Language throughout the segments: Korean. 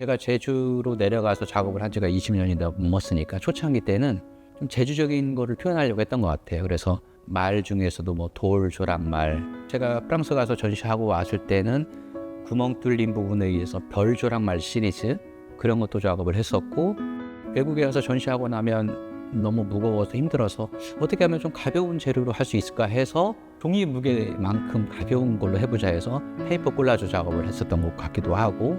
제가 제주로 내려가서 작업을 한 지가 20년이 넘었으니까 초창기 때는 좀 제주적인 거를 표현하려고 했던 것 같아요. 그래서 말 중에서도 뭐 돌, 조랑 말. 제가 프랑스 가서 전시하고 왔을 때는 구멍 뚫린 부분에 의해서 별 조랑 말 시리즈 그런 것도 작업을 했었고 외국에 가서 전시하고 나면 너무 무거워서 힘들어서 어떻게 하면 좀 가벼운 재료로 할 수 있을까 해서 종이 무게만큼 가벼운 걸로 해보자 해서 페이퍼 콜라주 작업을 했었던 것 같기도 하고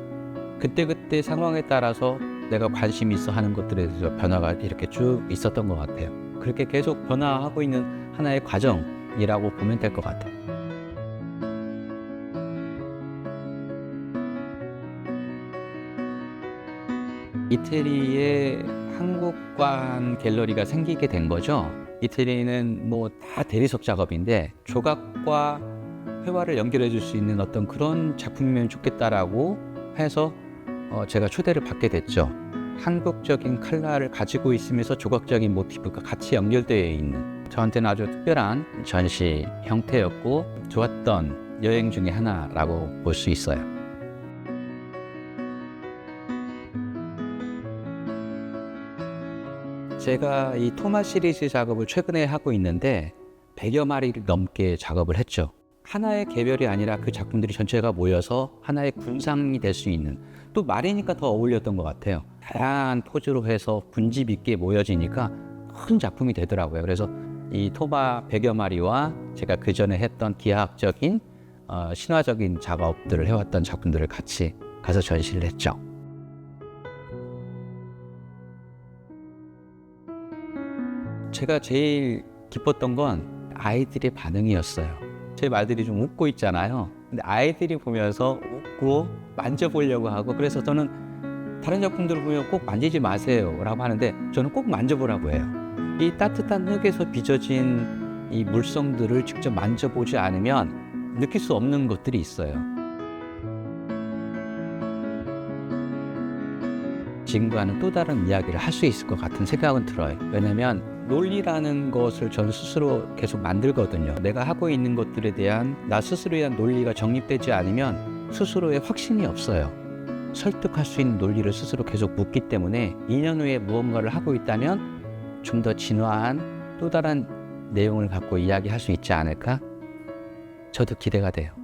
그때그때 상황에 따라서 내가 관심 있어 하는 것들에 대해서 변화가 이렇게 쭉 있었던 것 같아요. 그렇게 계속 변화하고 있는 하나의 과정이라고 보면 될 것 같아요. 이태리에 한국관 갤러리가 생기게 된 거죠. 이태리는 뭐 다 대리석 작업인데 조각과 회화를 연결해 줄 수 있는 어떤 그런 작품이면 좋겠다라고 해서 어, 제가 초대를 받게 됐죠. 한국적인 칼라를 가지고 있으면서 조각적인 모티브가 같이 연결되어 있는 저한테는 아주 특별한 전시 형태였고 좋았던 여행 중에 하나라고 볼 수 있어요. 제가 이 토마 시리즈 작업을 최근에 하고 있는데 100여 마리를 넘게 작업을 했죠. 하나의 개별이 아니라 그 작품들이 전체가 모여서 하나의 군상이 될 수 있는 또 말이니까 더 어울렸던 것 같아요. 다양한 포즈로 해서 분집 있게 모여지니까 큰 작품이 되더라고요. 그래서 이 토마 100여 마리와 제가 그 전에 했던 기하학적인 어, 신화적인 작업들을 해왔던 작품들을 같이 가서 전시를 했죠. 제가 제일 기뻤던 건 아이들의 반응이었어요. 제 말들이 좀 웃고 있잖아요. 근데 아이들이 보면서 웃고 만져보려고 하고 그래서 저는 다른 작품들을 보면 꼭 만지지 마세요 라고 하는데 저는 꼭 만져보라고 해요. 이 따뜻한 흙에서 빚어진 이 물성들을 직접 만져보지 않으면 느낄 수 없는 것들이 있어요. 지금과는 또 다른 이야기를 할 수 있을 것 같은 생각은 들어요. 왜냐면 논리라는 것을 저는 스스로 계속 만들거든요. 내가 하고 있는 것들에 대한 나 스스로에 대한 논리가 정립되지 않으면 스스로의 확신이 없어요. 설득할 수 있는 논리를 스스로 계속 묻기 때문에 2년 후에 무언가를 하고 있다면 좀 더 진화한 또 다른 내용을 갖고 이야기할 수 있지 않을까? 저도 기대가 돼요.